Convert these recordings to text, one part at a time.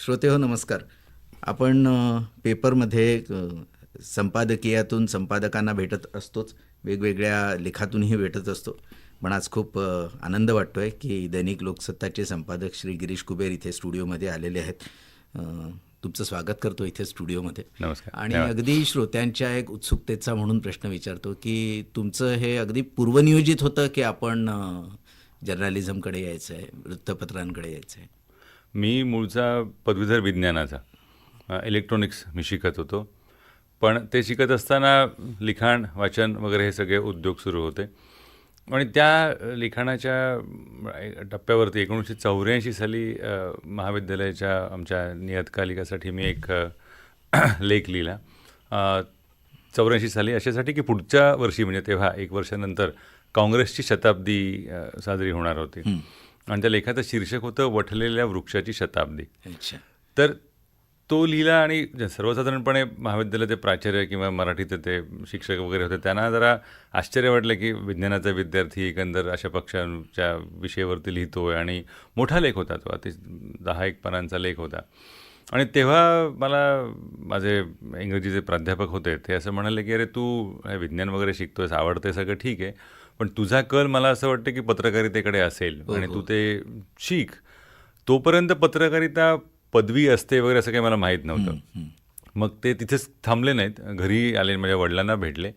श्रोते हो नमस्कार. आपण पेपरमध्ये संपादकीयातून संपादकांना भेटत असतोच. वेगवेगळ्या लेखातूनही भेटत असतो. पण आज खूप आनंद वाटतो आहे की दैनिक लोकसत्ताचे संपादक श्री गिरीश कुबेर इथे स्टुडिओमध्ये आलेले आहेत. तुमचं स्वागत करतो इथे स्टुडिओमध्ये. नमस्कार. आणि अगदी श्रोत्यांच्या एक उत्सुकतेचा म्हणून प्रश्न विचारतो की तुमचं हे अगदी पूर्वनियोजित होतं की आपण जर्नलिझमकडे यायचं आहे वृत्तपत्रांकडे यायचं आहे मी मूळचा पदवीधर विज्ञानाचा इलेक्ट्रॉनिक्स मी शिकत होतो. पण ते शिकत असताना लिखाण वाचन वगैरे हे सगळे उद्योग सुरू होते. आणि त्या लिखाणाच्या टप्प्यावरती एकोणीसशे चौऱ्याऐंशी साली महाविद्यालयाच्या आमच्या नियतकालिकासाठी मी एक लेख लिहिला. चौऱ्याऐंशी साली अशासाठी की पुढच्या वर्षी म्हणजे तेव्हा एक वर्षानंतर काँग्रेसची शताब्दी साजरी होणार होती. आणि त्या लेखाचं शीर्षक होतं वठलेल्या वृक्षाची शताब्दी. अच्छा. तर तो लिहिला आणि सर्वसाधारणपणे महाविद्यालयाचे प्राचार्य किंवा मराठीचे ते शिक्षक वगैरे होते त्यांना जरा आश्चर्य वाटलं की विज्ञानाचा विद्यार्थी एकंदर अशा पक्षांच्या विषयावरती लिहितोय आणि मोठा लेख होता तो अति दहा एक पानांचा लेख होता. आणि तेव्हा मला माझे इंग्रजीचे प्राध्यापक होते ते असं म्हणाले की अरे तू विज्ञान वगैरे शिकतोयस आवडते सगळं ठीक आहे पण तुझा कल मला असं वाटतं की पत्रकारितेकडे असेल आणि तू ते शिक. तोपर्यंत पत्रकारिता पदवी असते वगैरे असं काही मला माहीत नव्हतं. मग ते तिथेच थांबले नाहीत. घरी आले माझ्या वडिलांना भेटले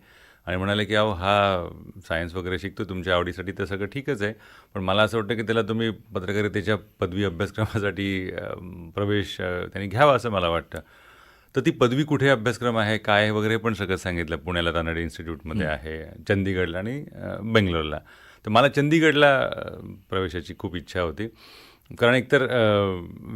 आणि म्हणाले की अहो हा सायन्स वगैरे शिकतो तुमच्या आवडीसाठी तर सगळं ठीकच आहे. पण मला असं वाटतं की त्याला तुम्ही पत्रकारितेच्या पदवी अभ्यासक्रमासाठी प्रवेश त्यांनी घ्यावा असं मला वाटतं. तर ती पदवी कुठे अभ्यासक्रम आहे? काय वगैरे पण सगळं सांगितलं. पुण्याला रानडे इन्स्टिट्यूटमध्ये आहे चंदीगडला आणि बेंगलोरला. तर मला चंदीगडला प्रवेशाची खूप इच्छा होती. कारण एकतर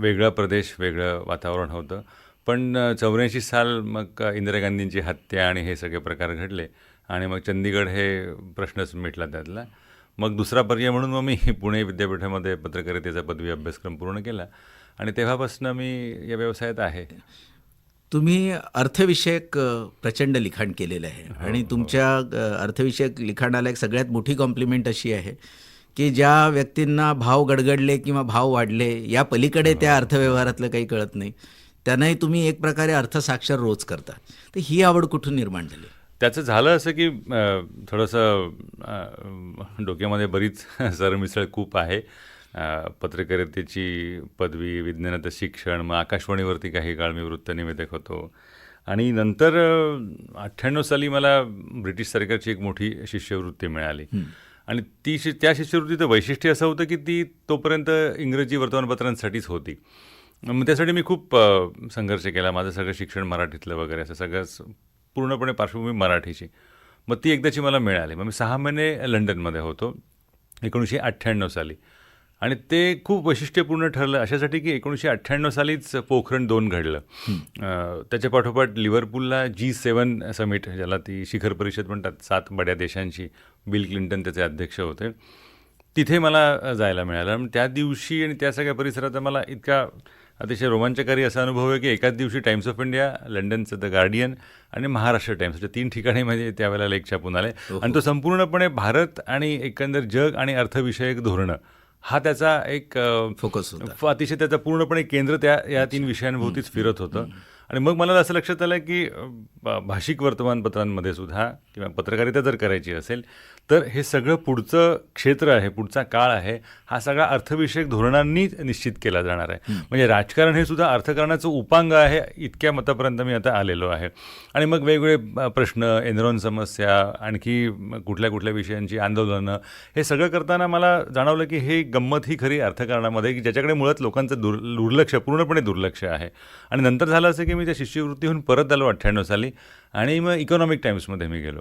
वेगळा प्रदेश वेगळं वातावरण होतं. पण चौऱ्याऐंशी साल मग इंदिरा गांधींची हत्या आणि हे सगळे प्रकार घडले. आणि मग चंदीगड हे प्रश्नच मिटला त्यातला. मग दुसरा पर्याय म्हणून मग मी पुणे विद्यापीठामध्ये पत्रकारितेचा पदवी अभ्यासक्रम पूर्ण केला. आणि तेव्हापासून मी या व्यवसायात आहे. तुम्ही अर्थविषयक प्रचंड लिखाण केलेलं आहे. आणि तुमच्या अ, अर्थविषयक लिखाणाला एक सगळ्यात मोठी कॉम्प्लिमेंट अशी आहे की ज्या व्यक्तींना भाव गडगडले किंवा भाव वाढले या पलीकडे त्या अर्थव्यवहारातलं काही कळत नाही त्यांनाही तुम्ही एक प्रकारे अर्थसाक्षर रोज करता. तर ही आवड कुठून निर्माण झाली? त्याचं झालं असं की थोडंसं डोक्यामध्ये बरीच सरमिसळ खूप आहे. पत्रकारितेची पदवी विज्ञानाचं शिक्षण मग आकाशवाणीवरती काही काळ मी वृत्तनिवेदक होतो. आणि नंतर अठ्ठ्याण्णव साली मला ब्रिटिश सरकारची एक मोठी शिष्यवृत्ती मिळाली. आणि ती शि त्या शिष्यवृत्तीचं वैशिष्ट्य असं होतं की ती तोपर्यंत इंग्रजी वर्तमानपत्रांसाठीच होती. मग त्यासाठी मी खूप संघर्ष केला. माझं सगळं शिक्षण मराठीतलं वगैरे असं सगळंच पूर्णपणे पार्श्वभूमी मराठीची. मग ती एकदाची मला मिळाली. मग मी सहा महिने लंडनमध्ये होतो. एकोणीसशे अठ्ठ्याण्णव साली. आणि ते खूप वैशिष्ट्यपूर्ण ठरलं अशासाठी की एकोणीसशे अठ्ठ्याण्णव सालीच पोखरण दोन घडलं. त्याच्या पाठोपाठ लिव्हरपूलला जी सेवन समिट ज्याला ती शिखर परिषद म्हणतात सात बड्या देशांची बिल क्लिंटन त्याचे अध्यक्ष होते तिथे मला जायला मिळालं. आणि त्या दिवशी आणि त्या सगळ्या परिसराचा मला इतका अतिशय रोमांचकारी असा अनुभव आहे की एकाच दिवशी टाइम्स ऑफ इंडिया लंडनचं द गार्डियन आणि महाराष्ट्र टाइम्स अशा तीन ठिकाणी म्हणजे त्यावेळेला लेख छापून आले. आणि तो संपूर्णपणे भारत आणि एकंदर जग आणि अर्थविषयक धोरणं हा त्याचा एक फोकस होता. अतिशय त्याचं पूर्णपणे केंद्र त्या या तीन विषयांभोवतीच फिरत होतं. आणि मग मला असं लक्षात आलं की भाषिक वर्तमानपत्रांमध्ये सुद्धा किंवा पत्रकारिता जर करायची असेल तर हे सगळं पुढचं क्षेत्र आहे पुढचा काळ आहे हा सगळा अर्थविषयक धोरणांनी निश्चित केला जाणार आहे. म्हणजे राजकारण हे सुद्धा अर्थकारणाचं उपांग आहे इतक्या मतापर्यंत मी आता आलेलो आहे. आणि मग वेगवेगळे प्रश्न एनरॉन समस्या आणखी कुठल्या कुठल्या विषयांची आंदोलनं हे सगळं करताना मला जाणवलं की हे गंमत ही खरी अर्थकारणामध्ये की ज्याच्याकडे मुळात लोकांचं दुर् दुर्लक्ष पूर्णपणे दुर्लक्ष आहे. आणि नंतर झालं असं की मी त्या शिष्यवृत्तीहून परत आलो अठ्ठ्याण्णव साली आणि मग इकॉनॉमिक टाइम्समध्ये मी गेलो.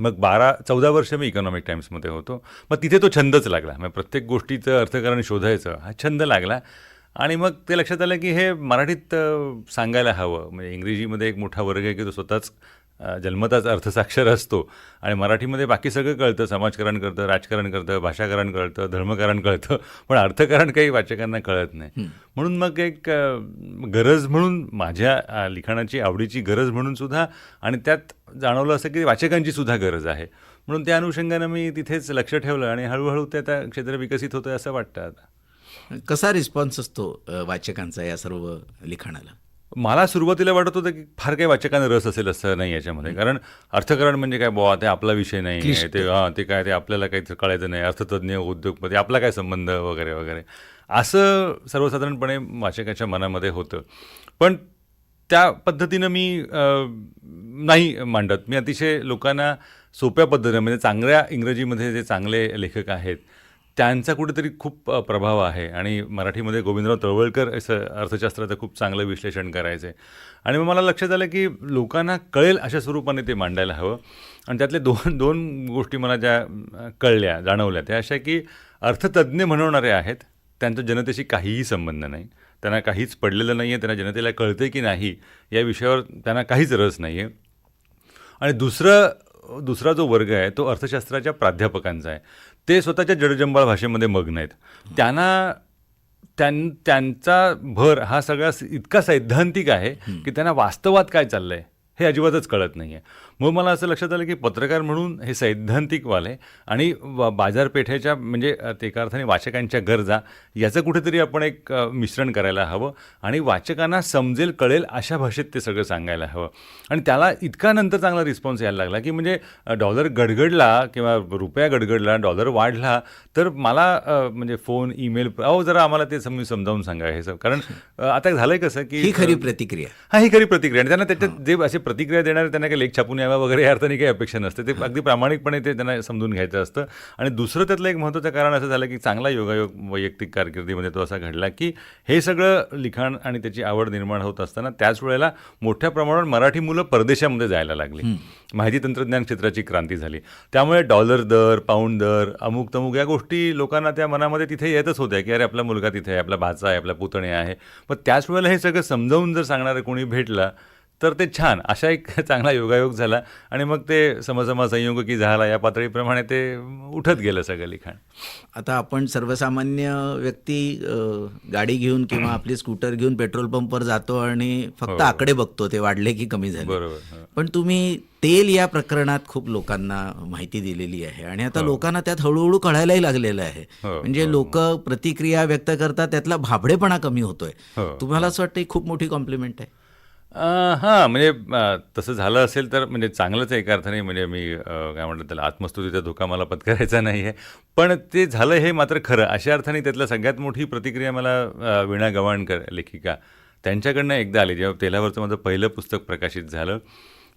मग बारा चौदा वर्ष मी इकॉनॉमिक टाइम्समध्ये होतो. मग तिथे तो छंदच लागला. मग प्रत्येक गोष्टीचं अर्थकारण शोधायचं हा छंद लागला. आणि मग ते लक्षात आलं की हे मराठीत सांगायला हवं. म्हणजे इंग्रजीमध्ये एक मोठा वर्ग आहे की तो स्वतःच जन्मताच अर्थसाक्षर असतो. आणि मराठीमध्ये बाकी सगळं कळतं. समाजकारण कळतं राजकारण कळतं भाषाकारण कळतं धर्मकारण कळतं. पण अर्थकारण काही वाचकांना कळत नाही. म्हणून मग एक गरज म्हणून माझ्या लिखाणाची आवडीची गरज म्हणून सुद्धा आणि त्यात जाणवलं असं की वाचकांची सुद्धा गरज आहे. म्हणून त्या अनुषंगानं मी तिथेच लक्ष ठेवलं आणि हळूहळू ते आता क्षेत्र विकसित होतं असं वाटतं आता. कसा रिस्पॉन्स असतो वाचकांचा या सर्व लिखाणाला? मला सुरुवातीला वाटत होतं की फार काही वाचकांना रस असेल असं नाही याच्यामध्ये. कारण अर्थकारण म्हणजे काय? बुवा ते आपला विषय नाही आहे. ते हां ते काय? ते आपल्याला काही कळायचं नाही. अर्थतज्ञ उद्योगपती आपला काय संबंध वगैरे वगैरे. असं सर्वसाधारणपणे वाचकाच्या मनामध्ये होतं. पण त्या पद्धतीनं मी नाही मांडत. मी अतिशय लोकांना सोप्या पद्धतीने म्हणजे चांगल्या इंग्रजीमध्ये जे चांगले लेखक आहेत त्यांचा कुठेतरी खूप प्रभाव आहे. आणि मराठीमध्ये गोविंदराव तळवळकर असं अर्थशास्त्राचं खूप चांगलं विश्लेषण करायचं. आहे आणि मग मला लक्षात आलं की लोकांना कळेल अशा स्वरूपाने ते मांडायला हवं. आणि त्यातले दोन दोन गोष्टी मला ज्या कळल्या जाणवल्या त्या अशा की अर्थतज्ज्ञ म्हणवणारे आहेत त्यांचा जनतेशी काहीही संबंध नाही. त्यांना काहीच पडलेलं नाही आहे त्यांना जनतेला कळते की नाही या विषयावर त्यांना काहीच रस नाही आहे आणि दुसरं दुसरा जो वर्ग आहे तो अर्थशास्त्राच्या प्राध्यापकांचा आहे. ते स्वतःच्या जडजंबाळ भाषेमध्ये मग्न आहेत. त्यांना त्यां त्यांचा भर हा सगळा इतका सैद्धांतिक आहे की त्यांना वास्तवात काय चाललंय हे अजिबातच कळत नाही आहे मग मला असं लक्षात आलं की पत्रकार म्हणून हे सैद्धांतिकवाले आणि बाजारपेठेच्या म्हणजे ते एका अर्थाने वाचकांच्या गरजा याचं कुठेतरी आपण एक मिश्रण करायला हवं आणि वाचकांना समजेल कळेल अशा भाषेत ते सगळं सांगायला हवं. आणि त्याला इतका नंतर चांगला रिस्पॉन्स यायला लागला की म्हणजे डॉलर गडगडला किंवा रुपया गडगडला डॉलर वाढला तर मला म्हणजे फोन ईमेल अहो जरा आम्हाला ते समजून समजावून सांगा हे सब. कारण आता झालंय कसं की ही खरी प्रतिक्रिया. हा ही खरी प्रतिक्रिया. आणि त्यांना त्याच्यात जे असे प्रतिक्रिया देणारे त्यांना काही लेख छापून यावा वगैरे या अर्थाने काही अपेक्षा नसते. ते अगदी प्रामाणिकपणे ते त्यांना समजून घ्यायचं असतं. आणि दुसरं त्यातलं एक महत्त्वाचं कारण असं झालं की चांगला योगायोग वैयक्तिक कारकिर्दीमध्ये तो असा घडला की हे सगळं लिखाण आणि त्याची आवड निर्माण होत असताना त्याच वेळेला मोठ्या प्रमाणावर मराठी मुलं परदेशामध्ये जायला लागली. माहिती तंत्रज्ञान क्षेत्राची क्रांती झाली. त्यामुळे डॉलर दर पाऊंड दर अमुक तमुक या गोष्टी लोकांना त्या मनामध्ये तिथे येतच होत्या की अरे आपला मुलगा तिथे आहे आपला भाचा आहे आपला पुतणे आहे. पण त्याच वेळेला हे सगळं समजावून जर सांगणारं कोणी भेटला तर ते छान. अशा एक चांगला योगायोग झाला आणि मग ते समसमा संयोगकी झाला या पातळीप्रमाणे ते उठत गेलं सगळं लिखाण. आता आपण सर्वसामान्य व्यक्ती गाडी घेऊन किंवा आपली स्कूटर घेऊन पेट्रोल पंपवर जातो आणि फक्त आकडे बघतो ते वाढले की कमी झाले. बरोबर हो. पण तुम्ही तेल या प्रकरणात खूप लोकांना माहिती दिलेली आहे आणि आता लोकांना त्यात हळूहळू कळायलाही लागलेलं आहे. हो, म्हणजे लोक प्रतिक्रिया व्यक्त करतात त्यातला भाबडेपणा कमी होतोय. हो, तुम्हाला असं वाटतं ही खूप मोठी कॉम्प्लिमेंट आहे? हां म्हणजे तसं झालं असेल तर म्हणजे चांगलंच आहे एका अर्थाने म्हणजे मी काय म्हणतात त्याला आत्मस्तुतीचा धोका मला पत्करायचा नाही आहे पण ते झालं हे मात्र खरं. अशा अर्थाने त्यातलं सगळ्यात मोठी प्रतिक्रिया मला विणा वीणा गवाणकर लेखिका त्यांच्याकडनं एकदा आली जेव्हा तेलावरचं माझं पहिलं पुस्तक प्रकाशित झालं.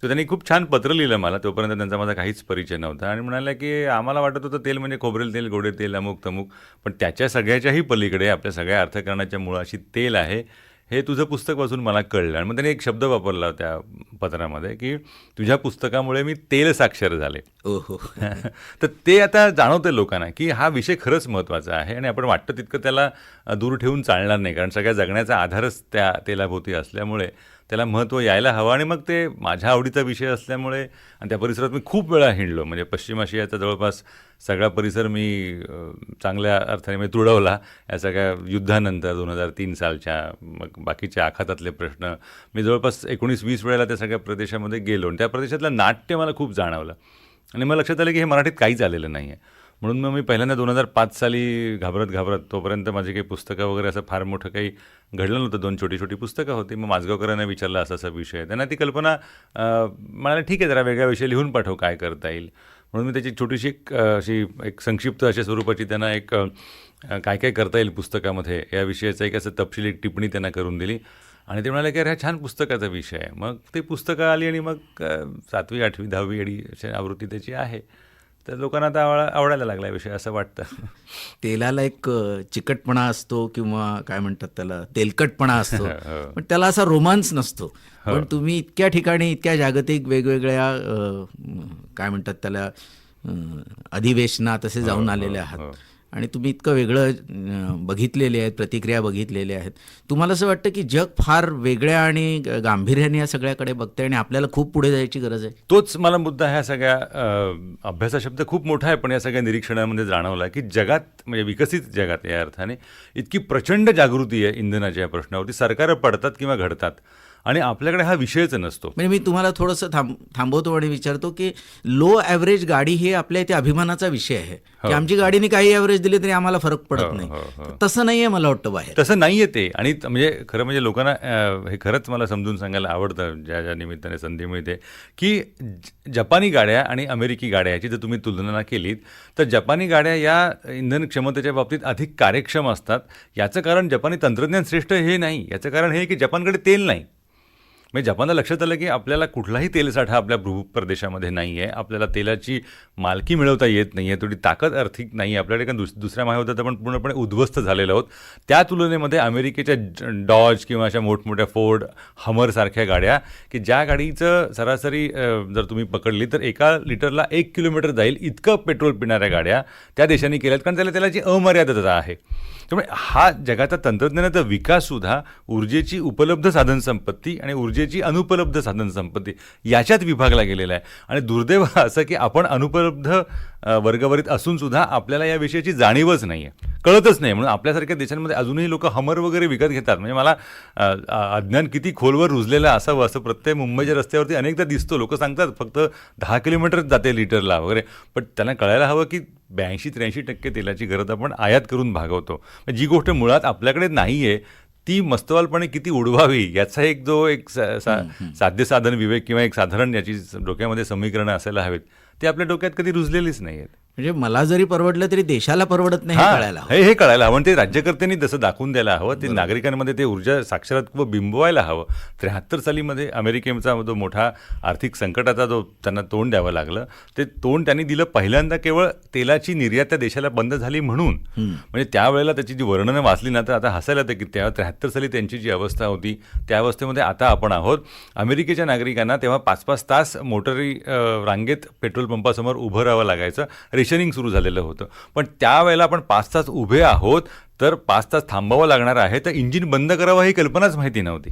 तर त्यांनी खूप छान पत्र लिहिलं मला. तोपर्यंत त्यांचा माझा काहीच परिचय नव्हता. आणि म्हणाल्या की आम्हाला वाटत होतं तेल म्हणजे खोबरेल तेल गोडे तेल अमुक तमुक पण त्याच्या सगळ्याच्याही पलीकडे आपल्या सगळ्या अर्थकारणाच्या मुळाशी तेल आहे. हे तुझं पुस्तक वाचून मला कळलं. आणि मग त्यांनी एक शब्द वापरला त्या पत्रामध्ये की तुझ्या पुस्तकामुळे मी तेल साक्षर झाले. ओहो. तर ते आता जाणवतं लोकांना की हा विषय खरंच महत्त्वाचा आहे आणि आपण वाटतं तितकं त्याला दूर ठेवून चालणार नाही. कारण सगळ्या जगण्याचा आधारच त्या तेलाभोवती असल्यामुळे त्याला महत्त्व यायला हवं आणि मग ते माझ्या आवडीचा विषय असल्यामुळे आणि त्या परिसरात मी खूप वेळा हिंडलो. म्हणजे पश्चिम आशियाचा जवळपास सगळा परिसर मी चांगल्या अर्थाने मी तुडवला या सगळ्या युद्धानंतर दोन हजार तीन सालच्या मग बाकीच्या आखातातले प्रश्न. मी जवळपास एकोणीस वीस वेळेला त्या सगळ्या प्रदेशामध्ये गेलो आणि त्या प्रदेशातलं नाट्य मला खूप जाणवलं. आणि मला लक्षात आलं की हे मराठीत काहीच आलेलं नाही आहे म्हणून मग मी पहिल्यांदा दोन हजार पाच साली घाबरत घाबरत तोपर्यंत माझी काही पुस्तकं वगैरे असं फार मोठं काही घडलं नव्हतं. दोन छोटी छोटी पुस्तकं होती. मग माझगावकरांना विचारलं असा असा विषय. आहे. त्यांना ती कल्पना मला ठीक आहे जरा वेगळा विषय लिहून पाठव काय करता येईल. म्हणून मी त्याची छोटीशी अशी एक संक्षिप्त अशा स्वरूपाची त्यांना एक काय काय करता येईल पुस्तकामध्ये या विषयाचं एक असं तपशील एक टिप्पणी त्यांना करून दिली. आणि ते म्हणाले की अरे हा छान पुस्तकाचा विषय आहे. मग ते पुस्तकं आली आणि मग सातवी आठवी दहावी आणि अशी आवृत्ती त्याची आहे. तर लोकांना आता आवडा आवडायला लागला विषय असं वाटतं. तेलाला एक चिकटपणा असतो किंवा काय म्हणतात त्याला तेलकटपणा असतो. हो. पण त्याला असा रोमांस नसतो. पण तुम्ही इतक्या ठिकाणी इतक्या जागतिक वेगवेगळ्या काय म्हणतात त्याला अ, अधिवेशनात असे जाऊन आलेले आहात. आणि तुम्ही इतकं वेगळं बघितलेले आहेत प्रतिक्रिया बघितलेल्या आहेत. तुम्हाला असं वाटतं की जग फार वेगळ्या आणि गांभीर्याने या सगळ्याकडे बघते आणि आपल्याला खूप पुढे जायची गरज आहे? तोच मला मुद्दा ह्या सगळ्या अभ्यासा शब्द खूप मोठा आहे पण या सगळ्या निरीक्षणामध्ये जाणवला की जगात म्हणजे विकसित जगात या अर्थाने इतकी प्रचंड जागृती आहे इंधनाच्या या प्रश्नावरती. सरकारं पडतात किंवा घडतात. आणि आपल्याकडे हा विषयच नसतो. म्हणजे मी तुम्हाला थोडंसं थांब थांबवतो आणि विचारतो की लो ॲव्हरेज गाडी ही आपल्या इथे अभिमानाचा विषय आहे. की आमची गाडीने काही ॲव्हरेज दिली तरी आम्हाला फरक पडत हो, नाही. हो, हो. तसं नाही आहे मला वाटतं बाहेर. तसं नाहीये ते. आणि म्हणजे खरं म्हणजे लोकांना हे खरंच मला समजून सांगायला आवडतं ज्या ज्या निमित्ताने संधी मिळते की जपानी गाड्या आणि अमेरिकी गाड्या याची जर तुम्ही तुलना केलीत तर जपानी गाड्या या इंधन क्षमतेच्या बाबतीत अधिक कार्यक्षम असतात. याचं कारण जपानी तंत्रज्ञान श्रेष्ठ हे नाही. याचं कारण हे आहे की जपानकडे तेल नाही. म्हणजे जपानला लक्षात आलं की आपल्याला कुठलाही तेलसाठा आपल्या भूप्रदेशामध्ये नाही आहे आपल्याला तेलाची मालकी मिळवता येत नाही आहे थोडी ताकद आर्थिक नाही आहे आपल्याकडे कारण दुस दुसऱ्या महायुद्धात आपण पूर्णपणे उद्ध्वस्त झालेलो आहोत. त्या तुलनेमध्ये अमेरिकेच्या डॉज किंवा अशा मोठमोठ्या फोर्ड हमरसारख्या गाड्या की ज्या गाडीचं सरासरी जर तुम्ही पकडली तर एका लिटरला एक किलोमीटर जाईल इतकं पेट्रोल पिणाऱ्या गाड्या त्या देशांनी केल्यात कारण त्याला त्याला जी अमर्यादितता आहे. त्यामुळे हा जगाचा तंत्रज्ञानाचा विकाससुद्धा ऊर्जेची उपलब्ध साधनसंपत्ती आणि ऊर्जे ऊर्जेची अनुपलब्ध साधनसंपत्ती याच्यात विभागला गेलेला आहे. आणि दुर्दैव असं की आपण अनुपलब्ध अ, वर्गवरीत असूनसुद्धा आपल्याला या विषयाची जाणीवच नाही आहे कळतच नाही. म्हणून आपल्यासारख्या देशांमध्ये अजूनही लोक हमर वगैरे विकत घेतात. म्हणजे मला अज्ञान किती खोलवर रुजलेलं असावं असं प्रत्येक मुंबईच्या रस्त्यावरती अनेकदा दिसतो. लोक सांगतात फक्त दहा किलोमीटर जाते लिटरला वगैरे. पण त्यांना कळायला हवं की ब्याऐंशी त्र्याऐंशी टक्के तेलाची गरज आपण आयात करून भागवतो. म्हणजे जी गोष्ट मुळात आपल्याकडे नाही आहे ती मस्तवालपणे किती उडवावी याचा एक जो एक सा- सा- साध्य साधन विवेक किंवा एक साधारण याची डोक्यामध्ये समीकरणं असायला हवेत ते आपल्या डोक्यात कधी रुजलेलीच नाही आहेत म्हणजे मला जरी परवडलं तरी देशाला परवडत नाही हे कळायला हवं. हे हे कळायला हवं. आणि ते राज्यकर्त्यांनी जसं दाखवून द्यायला हवं ते नागरिकांमध्ये ते ऊर्जा साक्षरत्व बिंबवायला हवं. त्र्याहत्तर सालीमध्ये अमेरिकेचा जो मोठा आर्थिक संकटाचा जो त्यांना तोंड द्यावं लागलं ते तोंड त्यांनी दिलं पहिल्यांदा केवळ तेलाची निर्यात त्या देशाला बंद झाली म्हणून. म्हणजे त्यावेळेला त्याची जी वर्णनं वाचली ना तर आता हसायला येतं की त्या त्र्याहत्तर साली त्यांची जी अवस्था होती त्या अवस्थेमध्ये आता आपण आहोत. अमेरिकेच्या नागरिकांना तेव्हा पाच पाच तास मोटरी अ, रांगेत पेट्रोल पंपासमोर उभं राहावं लागायचं. रेशनिंग सुरू झालेलं होतं. पण त्यावेळेला आपण पाच तास उभे आहोत तर पाच तास थांबावं लागणार आहे तर इंजिन बंद करावं ही कल्पनाच माहिती नव्हती.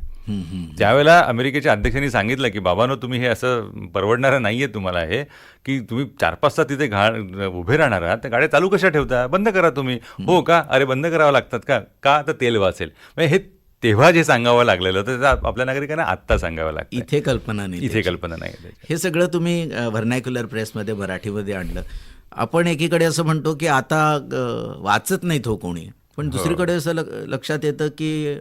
त्यावेळेला अमेरिकेच्या अध्यक्षांनी सांगितलं की बाबांनो तुम्ही हे असं परवडणारं नाही आहे तुम्हाला हे की तुम्ही चार पाच तास तिथे घा उभे राहणार आहात त्या गाड्या चालू कशा ठेवता? बंद करा तुम्ही. हो का? अरे बंद करावं लागतात का? का तर तेल वाचेल? म्हणजे हे तेव्हा जे सांगावं लागलेलं होतं ते आपल्या नागरिकांना आत्ता सांगावं लागतं इथे कल्पना नाही इथे कल्पना नाही. हे सगळं तुम्ही व्हर्नॅक्युलर प्रेसमध्ये मराठीमध्ये आणलं. आपण एकीकडे असं म्हणतो की आता वाचत नाहीत हो कोणी. पण दुसरीकडे असं लक- लक्षात येतं की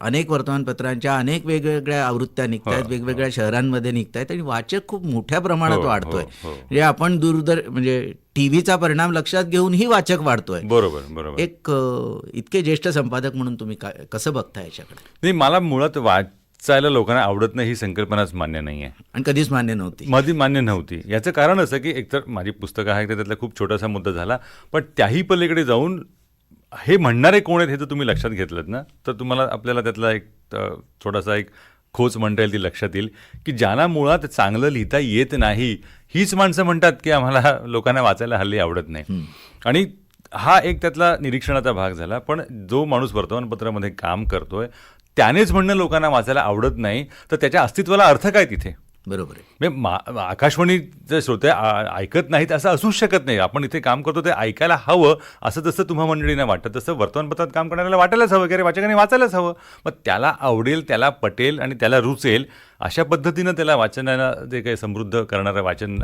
अनेक वर्तमानपत्रांच्या अनेक वेगवेगळ्या आवृत्त्या निघत आहेत वेगवेगळ्या शहरांमध्ये निघत आहेत आणि वाचक खूप मोठ्या प्रमाणात हो, वाढतोय. हो, हो. म्हणजे आपण दूरदर म्हणजे टीव्हीचा परिणाम लक्षात घेऊनही वाचक वाढतोय. बरोबर बरोबर. एक इतके ज्येष्ठ संपादक म्हणून तुम्ही कसं बघता याच्याकडे? नाही मला मुळात वाचायला लोकांना आवडत नाही ही संकल्पनाच मान्य नाही आहे आणि कधीच मान्य नव्हती. माझी मान्य नव्हती. याचं कारण असं की एकतर माझी पुस्तकं आहेत त्यातला खूप छोटासा मुद्दा झाला. पण त्याही पलीकडे जाऊन हे म्हणणारे कोण आहेत हे जर तुम्ही लक्षात घेतलं ना? तर तुम्हाला आपल्याला त्यातला एक थोडासा एक खोच म्हणता येईल ती लक्षात येईल की ज्यांना मुळात चांगलं लिहिता येत नाही हीच माणसं म्हणतात की आम्हाला लोकांना वाचायला हल्ली आवडत नाही. आणि हा एक त्यातला निरीक्षणाचा भाग झाला. पण जो माणूस वर्तमानपत्रामध्ये काम करतोय त्यानेच म्हणणं लोकांना वाचायला आवडत नाही तर त्याच्या अस्तित्वाला अर्थ काय तिथे? बरोबर आहे. म्हणजे मा आकाशवाणीचे श्रोते ऐकत नाहीत असं असूच शकत नाही. आपण इथे काम करतो ते ऐकायला हवं असं जसं तुम्हा मंडळींना वाटतं तसं वर्तमानपत्रात काम करणाऱ्याला वाटायलाच हवं की वाचकाने वाचायलाच हवं. मग त्याला आवडेल त्याला पटेल आणि त्याला रुचेल अशा पद्धतीनं त्याला वाचनाला जे काही समृद्ध करणारं वाचन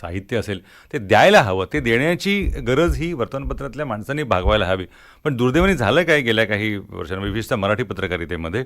साहित्य असेल ते द्यायला हवं. ते देण्याची गरज ही वर्तमानपत्रातल्या माणसांनी भागवायला हवी. पण दुर्दैवाने झालं काय गेल्या काही वर्षांमध्ये? विशेषतः मराठी पत्रकारितेमध्ये.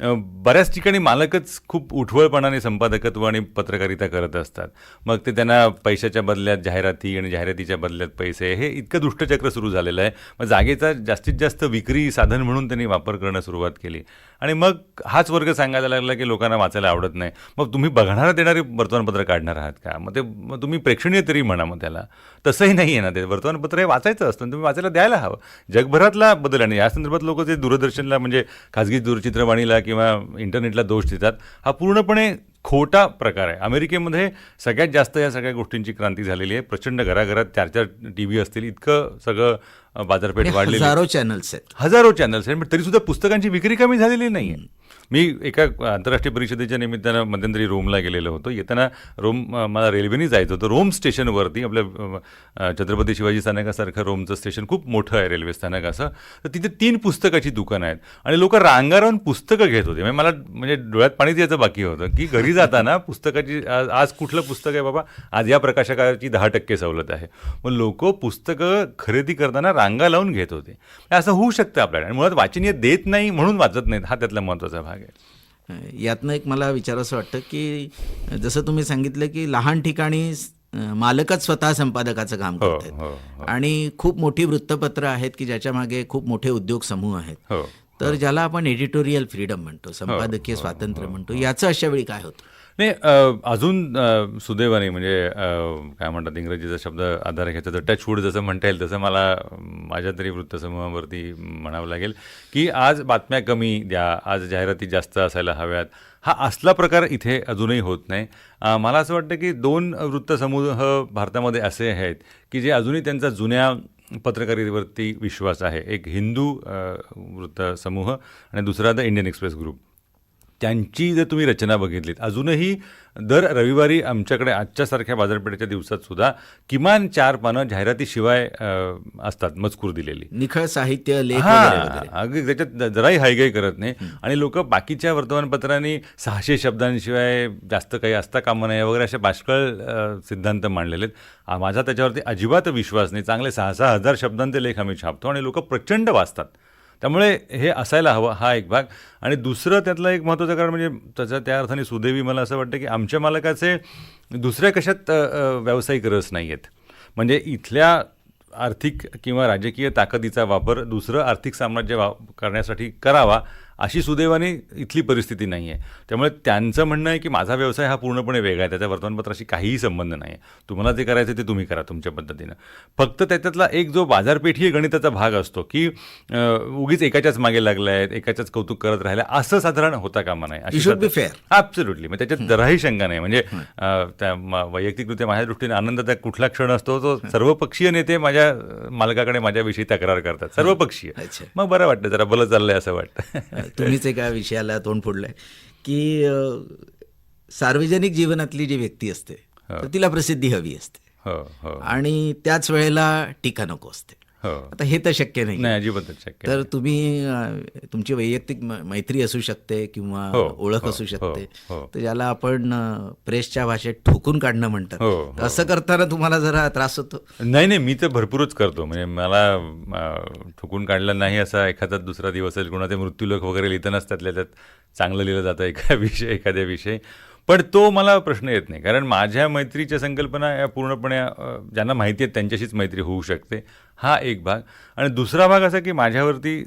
बऱ्याच ठिकाणी मालकच खूप उठवळपणाने संपादकत्व आणि पत्रकारिता करत असतात. मग ते त्यांना पैशाच्या बदल्यात जाहिराती आणि जाहिरातीच्या बदल्यात पैसे हे इतकं दुष्टचक्र सुरू झालेलं आहे. मग जागेचा जास्तीत जास्त विक्री साधन म्हणून त्यांनी वापर करणं सुरुवात केली. आणि मग हाच वर्ग सांगायला लागला की लोकांना वाचायला आवडत नाही. मग तुम्ही बघणारं देणारे वर्तमानपत्र काढणार आहात का? मग ते मग तुम्ही प्रेक्षणीय तरी म्हणा मग त्याला. तसंही नाही आहे ना ते. वर्तमानपत्र हे वाचायचं असतं आणि तुम्ही वाचायला द्यायला हवं. जगभरातला बदल आणि या संदर्भात लोक जे दूरदर्शनला म्हणजे खाजगी दूरचित्रवाणीला किंवा इंटरनेटला दोष देतात हा पूर्णपणे खोटा प्रकार आहे. अमेरिकेमध्ये सगळ्यात जास्त या सगळ्या गोष्टींची क्रांती झालेली आहे. प्रचंड घराघरात चार चार टी व्ही असतील इतकं सगळं बाजारपेठ वाढलेली. हजारो चॅनल्स आहेत. हजारो चॅनल्स आहेत पण तरी सुद्धा पुस्तकांची विक्री कमी झालेली नाही आहे मी एका आंतरराष्ट्रीय परिषदेच्या निमित्तानं मध्यंतरी रोमला गेलेलो होतो. येताना रोम मला रेल्वेने जायचं होतं. रोम स्टेशनवरती आपल्या छत्रपती शिवाजी स्थानकासारखं रोमचं स्टेशन खूप मोठं आहे रेल्वे स्थानक असं. तर तिथे तीन पुस्तकाची दुकानं आहेत. आणि लोक रांगारावून पुस्तकं घेत होते. म्हणजे मला म्हणजे डोळ्यात पाणीच यायचं बाकी होतं. की घरी जाताना पुस्तकाची आज आज कुठलं पुस्तक आहे बाबा? आज या प्रकाशकाची दहा टक्के सवलत आहे. मग लोक पुस्तकं खरेदी करताना रांगा लावून घेत होते. असं होऊ शकतं आपल्याला. आणि मुळात वाचनीय देत नाही म्हणून वाचत नाहीत. हा त्यातला महत्त्वाचा भाग. आहे. यातनं एक मला विचारावंसं वाटतं की जसं तुम्ही सांगितलं की लहान ठिकाणी मालकच स्वतः संपादकाचं काम हो करतात. हो हो. आणि खूप मोठी वृत्तपत्र आहेत की ज्याच्या मागे खूप मोठे उद्योग समूह आहेत. हो तर ज्याला आपण एडिटोरियल फ्रीडम म्हणतो संपादकीय स्वातंत्र्य म्हणतो याचं अशा वेळी काय होतं? नाही अजून सुदैवाने म्हणजे काय म्हणतात इंग्रजीचा शब्द आधार घ्यायचा तर टचवूड जसं म्हणता येईल तसं मला माझ्या तरी वृत्तसमूहावरती म्हणावं लागेल की आज बातम्या कमी द्या आज जाहिराती जास्त असायला हव्यात. हा असला प्रकार इथे अजूनही होत नाही. मला असं वाटतं की दोन वृत्तसमूह भारतामध्ये असे आहेत की जे अजूनही त्यांचा जुन्या पत्रकारितेवरती विश्वास आहे. एक हिंदू वृत्तसमूह आणि दुसरा द इंडियन एक्सप्रेस ग्रुप. त्यांची जर तुम्ही रचना बघितलीत अजूनही दर रविवारी आमच्याकडे आजच्यासारख्या बाजारपेठेच्या दिवसात सुद्धा किमान चार पानं जाहिरातीशिवाय असतात मजकूर दिलेली. निखळ साहित्य हा अगदी त्याच्यात जराही हायगाई करत नाही. आणि लोक बाकीच्या वर्तमानपत्रांनी सहाशे शब्दांशिवाय जास्त काही असता कामा नये वगैरे असे बाष्कळ सिद्धांत मांडलेले आहेत माझा त्याच्यावरती अजिबात विश्वास नाही. चांगले सहा सहा हजार शब्दांचे लेख आम्ही छापतो आणि लोक प्रचंड वाचतात. त्यामुळे हे असायला हवं हा एक भाग. आणि दुसरं त्यातलं एक महत्त्वाचं कारण म्हणजे त्याचा त्या अर्थाने सुदैवी मला असं वाटतं की आमच्या मालकाचे दुसऱ्या कशात व्यावसायिक रस नाही आहेत म्हणजे इथल्या आर्थिक किंवा राजकीय ताकदीचा वापर दुसरं आर्थिक साम्राज्य वा करण्यासाठी करावा अशी सुदैवाने इथली परिस्थिती नाही आहे त्यामुळे त्यांचं म्हणणं आहे की माझा व्यवसाय हा पूर्णपणे वेगळा आहे. त्याच्या वर्तमानपत्राशी काहीही संबंध नाही आहे. तुम्हाला जे करायचं ते तुम्ही करा तुमच्या पद्धतीनं. फक्त त्याच्यातला एक जो बाजारपेठीय गणिताचा भाग असतो की उगीच एकाच्याच मागे लागला आहेत एकाच्याच कौतुक करत राहिलं असं साधारण होता कामा नाही fair. ॲब्सोल्युटली मग त्याच्यात जराही शंका नाही. म्हणजे त्या वैयक्तिकरित्या माझ्या दृष्टीने आनंदाचा कुठला क्षण असतो तो सर्वपक्षीय नेते माझ्या मालकाकडे माझ्याविषयी तक्रार करतात. सर्वपक्षीय. मग बरं वाटतं जरा बलं चाललंय असं वाटतं. तुम्हीच एका विषयाला तोंड फोडलंय. की सार्वजनिक जीवनातली जी व्यक्ती असते तर तिला प्रसिद्धी हवी असते. हो हो. आणि त्याच वेळेला टीका नको असते. हो आता हे तर शक्य नाही अजिबातच शक्य तर तुम्ही तुमची वैयक्तिक मैत्री असू शकते किंवा हो, ओळख हो, असू शकते. हो, हो. तर ज्याला आपण प्रेसच्या भाषेत ठोकून काढणं म्हणतात. हो, असं करताना तुम्हाला जरा त्रास होतो? नाही नाही मी तर भरपूरच करतो. म्हणजे मला ठोकून काढलं नाही असा एखादा दुसरा दिवस असेल कोणाचे मृत्यूलोक वगैरे लिहितानाच त्यातल्या त्यात चांगलं लिहिलं जातं एका विषय एखाद्या विषयी. पण तो मला प्रश्न येत नाही. कारण माझ्या मैत्रीच्या संकल्पना या पूर्णपणे ज्यांना माहिती आहेत त्यांच्याशीच मैत्री होऊ शकते. हा एक भाग. आणि दुसरा भाग असा की माझ्यावरती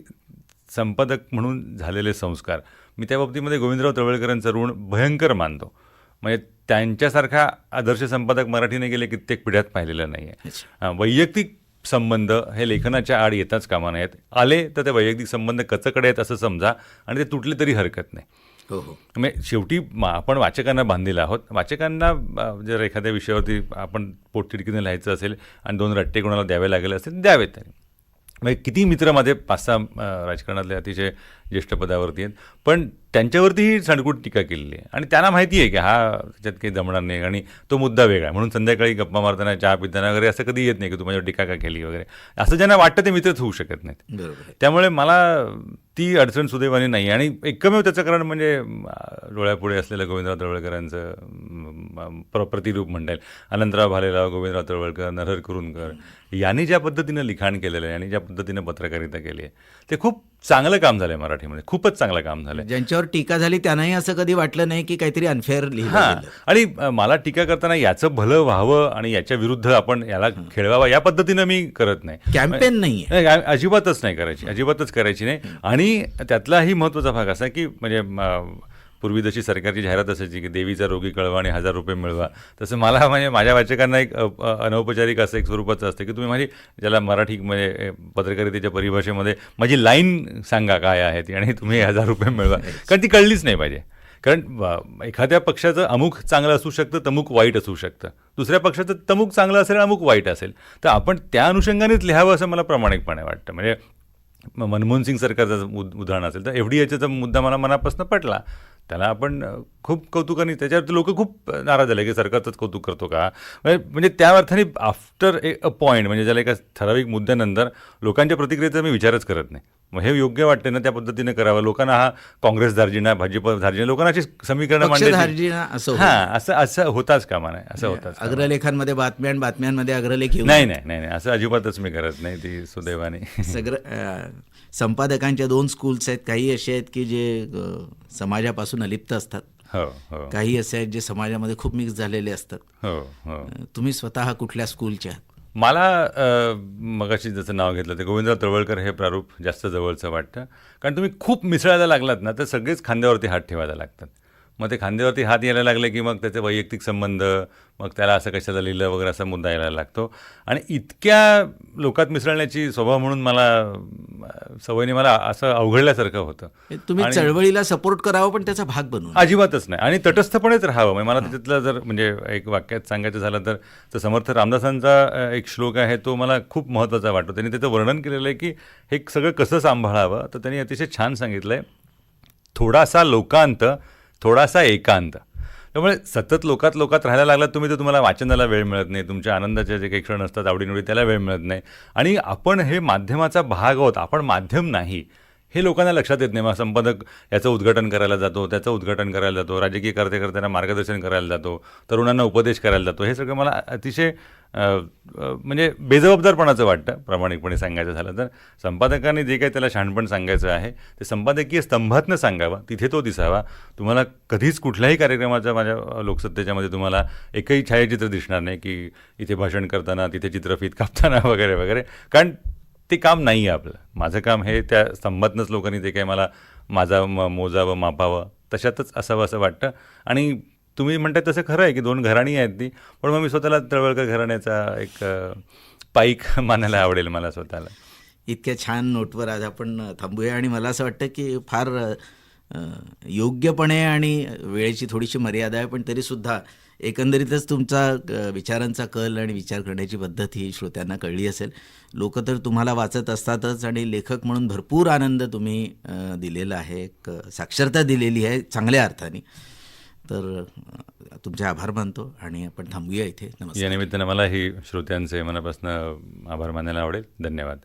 संपादक म्हणून झालेले संस्कार. मी त्या बाबतीमध्ये गोविंदराव तळवळकरांचं ऋण भयंकर मानतो. म्हणजे त्यांच्यासारखा आदर्श संपादक मराठीने गेले कित्येक पिढ्यात पाहिलेला नाही आहे वैयक्तिक संबंध हे लेखनाच्या आड येताच कामा नयेत. आले तर ते वैयक्तिक संबंध कचकडे आहेत असं समजा. आणि ते तुटले तरी हरकत नाही. हो, हो. म्हणजे शेवटी मा- आपण वाचकांना बांधलेलं आहोत. वाचकांना जर एखाद्या विषयावरती आपण पोटतिडकीने लिहायचं असेल आणि दोन रट्टे कोणाला द्यावे लागले असेल द्यावेत त्यांनी. म्हणजे किती मित्र माझे पाच सहा राजकारणातले अतिशय ज्येष्ठ पदावरती आहेत. पण त्यांच्यावरतीही सणकूट टीका केलेली आहे. आणि त्यांना माहिती आहे की हा त्याच्यात काही जमणार नाही आणि तो मुद्दा वेगळा आहे. म्हणून संध्याकाळी गप्पा मारताना चहा पिताना वगैरे असं कधी येत नाही की तू माझ्यावर टीका का केली वगैरे. असं ज्यांना वाटतं ते मित्रच होऊ शकत नाहीत. त्यामुळे मला ती अडचण सुदैवाने नाही आणि एकमेव त्याचं कारण म्हणजे डोळ्यापुढे असलेलं गोविंदराव तळवळकरांचं प्र प्रतिरूप म्हणता येईल. अनंतराव भालेराव गोविंदराव तळवळकर नरहर कुरुंकर यांनी ज्या पद्धतीनं लिखाण केलेलं आहे आणि ज्या पद्धतीनं पत्रकारिता केली आहे ते खूप चांगलं काम झालं आहे मराठीमध्ये. खूपच चांगलं काम झालं आहे ज्यांच्यावर टीका झाली त्यांनाही असं कधी वाटलं नाही की काहीतरी अनफेअर लिहिलं हां. आणि मला टीका करताना याचं भलं व्हावं आणि याच्या विरुद्ध आपण याला खेळवावा या पद्धतीनं मी करत नाही. कॅम्पेन नाही अजिबातच नाही करायची अजिबातच करायची नाही. आणि त्यातलाही महत्त्वाचा भाग असा की म्हणजे पूर्वी जशी सरकारची जाहिरात असायची की देवीचा रोगी कळवा आणि हजार रुपये मिळवा तसं मला म्हणजे माझ्या वाचकांना एक अनौपचारिक असं एक स्वरूपाचं असतं की तुम्ही माझी ज्याला मराठी म्हणजे पत्रकारितेच्या परिभाषेमध्ये माझी लाईन सांगा काय आहे ती आणि तुम्ही हजार रुपये मिळवा. कारण ती कळलीच नाही पाहिजे. कारण एखाद्या पक्षाचं अमुक चांगलं असू शकतं तमुक वाईट असू शकतं. दुसऱ्या पक्षाचं तमुक चांगलं असेल अमुक वाईट असेल. तर आपण त्या अनुषंगानेच लिहावं असं मला प्रामाणिकपणे वाटतं. म्हणजे मनमोहन सिंग सरकारचं उद उदाहरण असेल तर एफ डी एचा मुद्दा मला मनापासून पटला त्याला आपण खूप कौतुकाने त्याच्यावर लोक खूप नाराज झाले की सरकारचंच कौतुक करतो का? म्हणजे म्हणजे त्या अर्थाने आफ्टर ए अ पॉईंट म्हणजे ज्याला एका ठराविक मुद्द्यानंतर लोकांच्या प्रतिक्रियेचा मी विचारच करत नाही. मग हे योग्य वाटते ना त्या पद्धतीने करावं? लोकांना हा काँग्रेस धार्जिना भाजप धार्जिना लोकांना अशी समीकरणं पक्षधार्जिना असं. हां असं असं होताच कामा नाही असं होताच नये. अग्रलेखांमध्ये बातम्या आणि बातम्यांमध्ये अग्रलेख येऊ नाही नाही नाही नाही असं अजिबातच मी करत नाही ती सुदैवाने. सगळं संपादकांच्या दोन स्कूल्स आहेत. काही असे आहेत की जे समाजापासून अलिप्त असतात. हो हो. काही असे आहेत जे समाजामध्ये खूप मिक्स झालेले असतात. हो तुम्ही स्वतः कुठल्या स्कूलचे आहात मला मगाशी जसं नाव घेतलं ते गोविंदराव तळवळकर हे प्रारूप जास्त जवळचं वाटतं. कारण तुम्ही खूप मिसळायला लागलात ना तर सगळेच खांद्यावरती हात ठेवायला लागतात. मग ते खांद्यावरती हात यायला लागले की मग त्याचे वैयक्तिक संबंध मग त्याला असं कशाला लिहिलं वगैरे असा मुद्दा यायला लागतो. आणि इतक्या लोकात मिसळण्याची स्वभाव म्हणून मला सवयीने मला असं अवघडल्यासारखं होतं. तुम्ही चळवळीला सपोर्ट करावं पण त्याचा भाग बनवून अजिबातच नाही. आणि तटस्थपणेच राहावं. म्हणजे मला त्याच्यातलं जर म्हणजे एक वाक्यात सांगायचं झालं तर तर समर्थ रामदासांचा एक श्लोक आहे तो मला खूप महत्त्वाचा वाटतो. त्यांनी त्याचं वर्णन केलेलं आहे की हे सगळं कसं सांभाळावं तर त्यांनी अतिशय छान सांगितलं आहे थोडासा लोकांत थोडासा एकांत. त्यामुळे सतत लोकात लोकात राहायला लागलात तुम्ही तर तुम्हाला वाचनाला वेळ मिळत नाही तुमच्या आनंदाचे जे काही क्षण असतात आवडीनिवडी त्याला वेळ मिळत नाही. आणि आपण हे माध्यमाचा भाग आहोत आपण माध्यम नाही. हे लोकांना लक्षात येत नाही. मग संपादक याचं उद्घाटन करायला जातो त्याचं उद्घाटन करायला जातो राजकीय कार्यकर्त्यांना मार्गदर्शन करायला जातो तरुणांना उपदेश करायला जातो. हे सगळं मला अतिशय म्हणजे बेजबाबदारपणाचं वाटतं प्रामाणिकपणे सांगायचं झालं तर. संपादकांनी जे काही त्याला शहाणपण सांगायचं आहे ते संपादकीय स्तंभातनं सांगावं तिथे तो दिसावा. तुम्हाला कधीच कुठल्याही कार्यक्रमाचा माझ्या लोकसत्तेच्यामध्ये तुम्हाला एकही छायाचित्र दिसणार नाही की इथे भाषण करताना तिथे चित्रफीत कापताना वगैरे वगैरे. कारण ते काम नाही आहे आपलं. माझं काम हे त्या स्तंभातनंच लोकांनी ते काही मला माझा म मोजावं मापावं तशातच असावं असं वाटतं. आणि तुम्ही म्हणताय तसं खरं आहे की दोन घराणी आहेत ती पण मग मी स्वतःला तळवळकर घराण्याचा एक पाईक मानायला आवडेल मला स्वतःला. इतक्या छान नोटवर आज आपण थांबूया आणि मला असं वाटतं की फार योग्यपणे आणि वेळेची थोडीशी मर्यादा आहे पण तरीसुद्धा एकंदरीतच तुमचा विचारांचा कल आणि विचार करण्याची पद्धत ही श्रोत्यांना कळली असेल. लोक तर तुम्हाला वाचत असतातच आणि लेखक म्हणून भरपूर आनंद तुम्ही दिलेला आहे एक साक्षरता दिलेली आहे चांगल्या अर्थाने. तर तुमचे आभार मानतो आणि आपण थांबूया इथे. या निमित्तानं मलाही श्रोत्यांचे मनापासून आभार मानायला आवडेल. धन्यवाद.